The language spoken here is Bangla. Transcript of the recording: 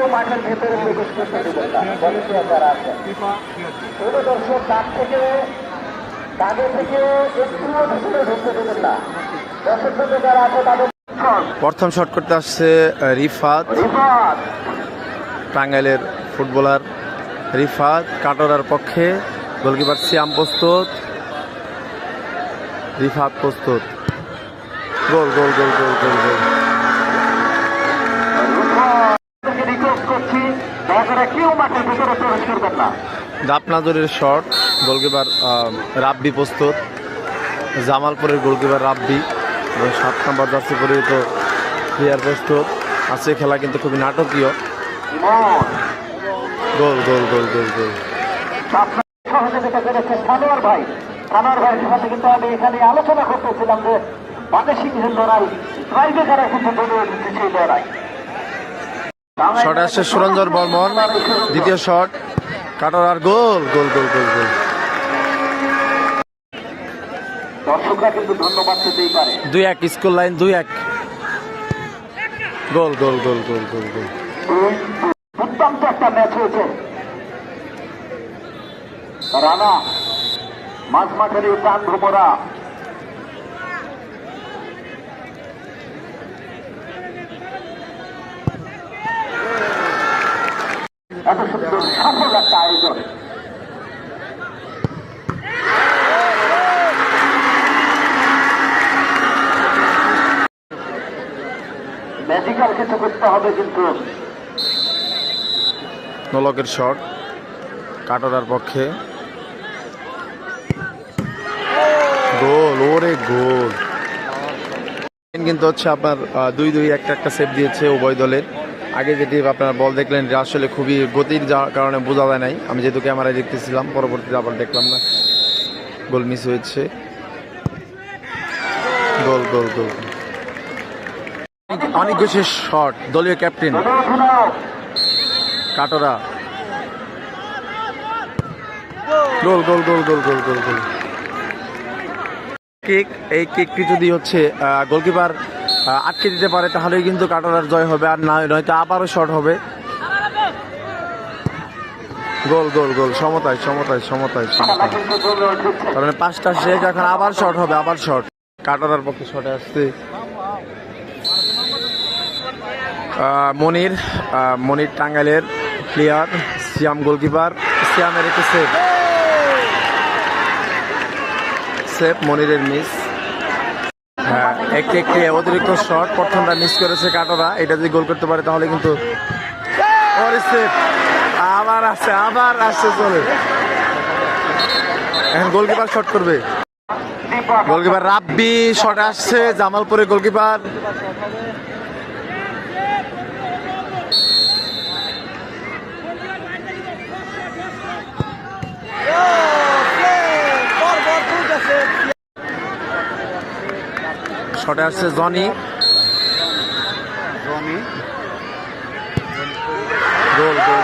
কেউ মাঠের ভেতরে প্রবেশ করতে দেবেন না ভলেন্টিয়ার যারা আছেন কোনো দর্শক থেকে দাগে থেকে একটুও ভেতরে ঢুকতে দেবেন না। দর্শক যারা আছে তাদের প্রথম শট করতে আসছে রিফাত। রিফাত। টাঙ্গাইলের ফুটবলার রিফাত কাটোরার পক্ষে। গোলকিপার সিয়াম প্রস্তুত। রিফাত প্রস্তুত। গোল গোল গোল গোল গোল গোল। দাপনাজরের শট গোলকিপার রাব্বি প্রস্তুত। জামালপুরের গোলকিপার রাব্বি। এবং সাত নম্বর জার্সি পরিহিত প্লেয়ার প্রস্তুত। আজকে খেলা কিন্তু খুবই নাটকীয়। গোল গোল গোল গোল গোল। আপনার সহযোগিতা করেছে সানোয়ার ভাই সানোয়ার ভাইয়ের সাথে কিন্তু আমি এখানে আলোচনা করতেছিলাম যে বাংলাদেশি লড়াই ড্রাইভে যারা কিন্তু সেই লড়াই শট আসছে সুরঞ্জন বর্মন। দ্বিতীয় শট। কাটোরার গোল গোল গোল গোল গোল। দর্শকরা কিন্তু ধন্যবাদ দিতেই পারে। দুই এক স্কুল লাইন দুই এক। গোল গোল গোল গোল গোল গোল। দুর্দান্ত একটা ম্যাচ হয়েছে। রানা মাঝ মাঝারি প্রাণ ভোমরা এত সুন্দর সফল একটা আয়োজন কিছু করতে হবে কিন্তু। নলকের শট, কাটোরার পক্ষে। গোল, ওরে গোল। কিন্তু হচ্ছে আপনার দুই দুই একটা একটা সেভ দিয়েছে উভয় দলের। আগে যেটি আপনার বল দেখলেন যে আসলে খুবই গতির কারণে বোঝা যায় নাই। আমি যেহেতু ক্যামেরায় দেখতেছিলাম, পরবর্তীতে আবার দেখলাম না। গোল মিস হয়েছে। গোল গোল গোল। অনেক ঘোষের শট দলীয় ক্যাপ্টেন কাটোরা। গোল গোল গোল গোল গোল গোল গোল। কিক এই কিকটি যদি হচ্ছে গোলকিপার আটকে দিতে পারে, তাহলেই কিন্তু কাটোরার জয় হবে, আর না নয়তো আবারও শট হবে। গোল গোল গোল, সমতায় সমতায় সমতায় সমতায়। কারণ পাঁচটা শেষ, এখন আবার শট হবে, আবার শর্ট কাটারার পক্ষে শটে আসছে। মনির মনির টাঙ্গাইলের প্লেয়ার সিয়াম গোলকিপার। সিয়ামের একটি সেভ সেভ মনিরের মিস একটি একটি অতিরিক্ত শট প্রথমটা মিস করেছে কাটোরা। এটা যদি গোল করতে পারে তাহলে কিন্তু আবার আসছে আবার আসছে চলে। এখন গোলকিপার শট করবে। গোলকিপার রাব্বি শট আসছে, জামালপুরের গোলকিপার শটে আসছে জনি। জনি। গোল গোল।